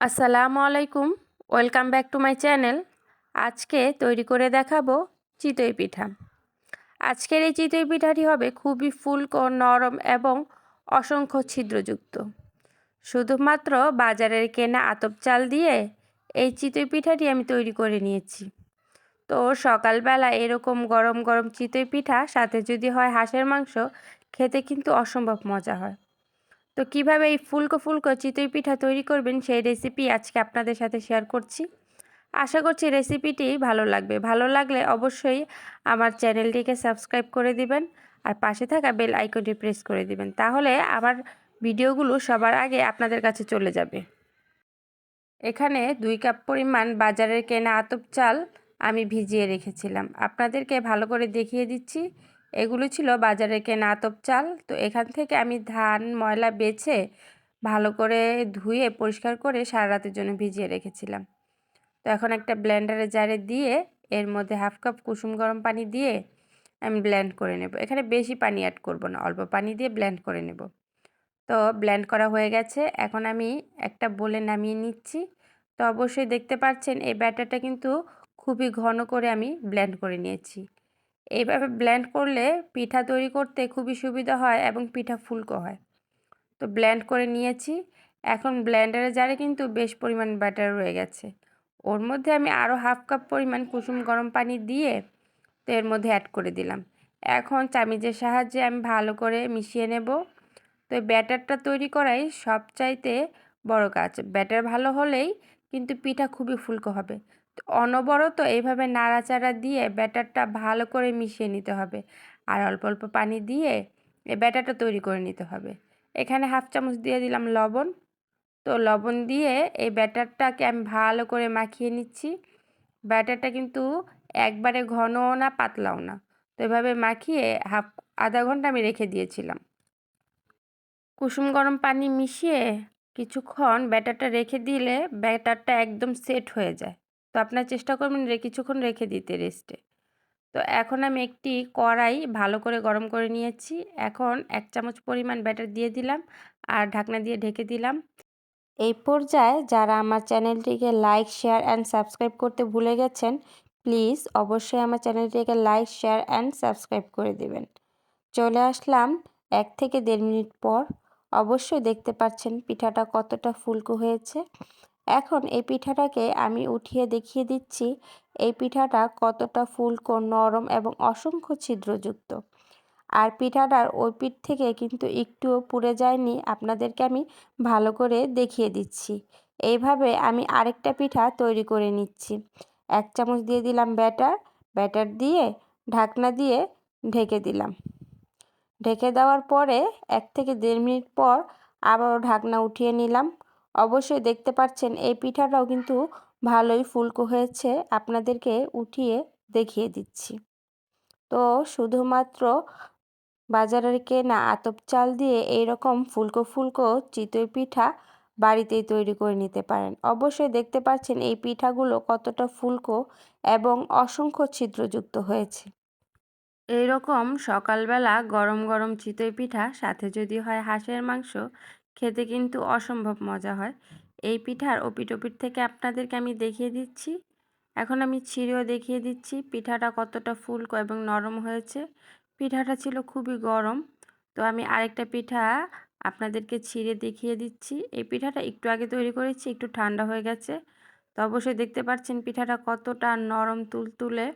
আসসালামু আলাইকুম, welcome back to my channel. আজকে তৈরি করে দেখাবো চিতই পিঠা। আজকের এই চিতই পিঠাটি হবে খুবই ফুলকো, নরম এবং অসংখ্য ছিদ্রযুক্ত। শুধুমাত্র বাজারের কেনা আতপ চাল দিয়ে এই চিতই পিঠাটি আমি তৈরি করে নিয়েছি। তো সকালবেলা এরকম গরম গরম চিতই পিঠা, সাথে যদি হয় হাঁসের মাংস, খেতে কিন্তু অসম্ভব মজা হয়। তো কীভাবে এই ফুলকো ফুলকো চিতই পিঠা তৈরি করবেন সেই রেসিপি আজকে আপনাদের সাথে শেয়ার করছি। আশা করছি রেসিপিটি ভালো লাগবে। ভালো লাগলে অবশ্যই আমার চ্যানেলটিকে সাবস্ক্রাইব করে দিবেন আর পাশে থাকা বেল আইকনটি প্রেস করে দিবেন। তাহলে আমার ভিডিওগুলো সবার আগে আপনাদের কাছে চলে যাবে। এখানে দুই কাপ পরিমাণ বাজারের কেনা আতপ চাল আমি ভিজিয়ে রেখেছিলাম। আপনাদেরকে ভালো করে দেখিয়ে দিচ্ছি। এগুলো ছিল বাজারে কেনা আতপ চাল। তো এখান থেকে আমি ধান, ময়লা বেছে ভালো করে ধুয়ে, পরিষ্কার করে সারা রাতের জন্য ভিজিয়ে রেখেছিলাম। তো এখন একটা ব্লেন্ডারে জারে দিয়ে, এর মধ্যে হাফ কাপ কুসুম গরম পানি দিয়ে আমি ব্লেন্ড করে নেব। এখানে বেশি পানি অ্যাড করব না, অল্প পানি দিয়ে ব্লেন্ড করে নেব। তো ব্লেন্ড করা হয়ে গেছে। এখন আমি একটা বলে নামিয়ে নিচ্ছি। তো অবশ্যই দেখতে পাচ্ছেন এই ব্যাটারটা কিন্তু খুবই ঘন করে আমি ব্লেন্ড করে নিয়েছি। এইভাবে ব্ল্যান্ড করলে পিঠা তৈরি করতে খুবই সুবিধা হয় এবং পিঠা ফুলকো হয়। তো ব্ল্যান্ড করে নিয়েছি। এখন ব্লেন্ডারে জারে কিন্তু বেশ পরিমাণ ব্যাটার রয়ে গেছে। ওর মধ্যে আমি আরও হাফ কাপ পরিমাণ কুসুম গরম পানি দিয়ে তো এর মধ্যে অ্যাড করে দিলাম। এখন চামিচের সাহায্যে আমি ভালো করে মিশিয়ে নেব। তো ব্যাটারটা তৈরি করাই সবচাইতে বড় কাজ। ব্যাটার ভালো হলেই কিন্তু পিঠা খুবই ফুলকো হবে। অনবরত এইভাবে নাড়াচাড়া দিয়ে ব্যাটারটা ভালো করে মিশিয়ে নিতে হবে। আর অল্প অল্প পানি দিয়ে এই ব্যাটারটা তৈরি করে নিতে হবে। এখানে হাফ চামচ দিয়ে দিলাম লবণ। তো লবণ দিয়ে এই ব্যাটারটাকে আমি ভালো করে মাখিয়ে নিচ্ছি। ব্যাটারটা কিন্তু একবারে ঘনও না, পাতলাও না। তো এভাবে মাখিয়ে হাফ, আধা ঘণ্টা আমি রেখে দিয়েছিলাম। কুসুম গরম পানি মিশিয়ে কিছুক্ষণ ব্যাটারটা রেখে দিলে ব্যাটারটা একদম সেট হয়ে যায়। তো আপনার চেষ্টা করবেন কিছুক্ষণ রেখে দিতে রেস্টে তো এখন আমি একটি কড়াই ভালো করে গরম করে নিয়েছি। এখন এক চামচ পরিমাণ ব্যাটার দিয়ে দিলাম আর ঢাকনা দিয়ে ঢেকে দিলাম। এই পর্যায়ে যারা আমার চ্যানেলটিকে লাইক শেয়ার অ্যান্ড সাবস্ক্রাইব করতে ভুলে গেছেন প্লিজ অবশ্যই আমার চ্যানেলটিকে লাইক শেয়ার অ্যান্ড সাবস্ক্রাইব করে দেবেন। চলে আসলাম এক থেকে দেড় মিনিট পর। অবশ্যই দেখতে পাচ্ছেন পিঠাটা কতটা ফুলকো হয়েছে। এখন এই পিঠাটাকে আমি উঠিয়ে দেখিয়ে দিচ্ছি। এই পিঠাটা কতটা ফুলকো নরম এবং অসংখ্য ছিদ্রযুক্ত। আর পিঠাটার ওই পিঠ থেকে কিন্তু একটুও পুড়ে যায়নি। আপনাদেরকে আমি ভালো করে দেখিয়ে দিচ্ছি। এইভাবে আমি আরেকটা পিঠা তৈরি করে নিচ্ছি। এক চামচ দিয়ে দিলাম ব্যাটার। ব্যাটার দিয়ে ঢাকনা দিয়ে ঢেকে দিলাম। ঢেকে দেওয়ার পরে এক থেকে দেড় মিনিট পর আবারও ঢাকনা উঠিয়ে নিলাম। অবশ্যই দেখতে পাচ্ছেন এই পিঠাটাও কিন্তু ভালোই ফুলকো হয়েছে। আপনাদেরকে উঠিয়ে দেখিয়ে দিচ্ছি। তো শুধুমাত্র বাজারের কেনা আতপ চাল দিয়ে এই রকম ফুলকো ফুলকো চিতই পিঠা বাড়িতেই তৈরি করে নিতে পারেন। অবশ্যই দেখতে পাচ্ছেন এই পিঠাগুলো কতটা ফুলকো এবং অসংখ্য ছিদ্রযুক্ত হয়েছে। এইরকম সকালবেলা গরম গরম চিতই পিঠা, সাথে যদি হয় হাঁসের মাংস খেতে কিন্তু অসম্ভব মজা হয়। এই পিঠার ওপিট ওপিট থেকে আপনাদেরকে আমি দেখিয়ে দিচ্ছি। এখন আমি ছিঁড়েও দেখিয়ে দিচ্ছি পিঠাটা কতটা ফুলকো এবং নরম হয়েছে। পিঠাটা ছিল খুবই গরম। তো আমি আরেকটা পিঠা আপনাদেরকে ছিঁড়ে দেখিয়ে দিচ্ছি। এই পিঠাটা একটু আগে তৈরি করেছি, একটু ঠান্ডা হয়ে গেছে। তো অবশ্যই দেখতে পাচ্ছেন পিঠাটা কতটা নরম, তুলতুলে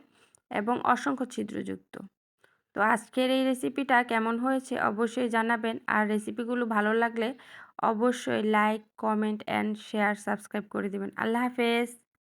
এবং অসংখ্য ছিদ্রযুক্ত। তো আজকের এই রেসিপিটা কেমন হয়েছে অবশ্যই জানাবেন। আর রেসিপিগুলো ভালো লাগলে অবশ্যই like comment and share subscribe করে দেবেন। আল্লাহ হাফেজ!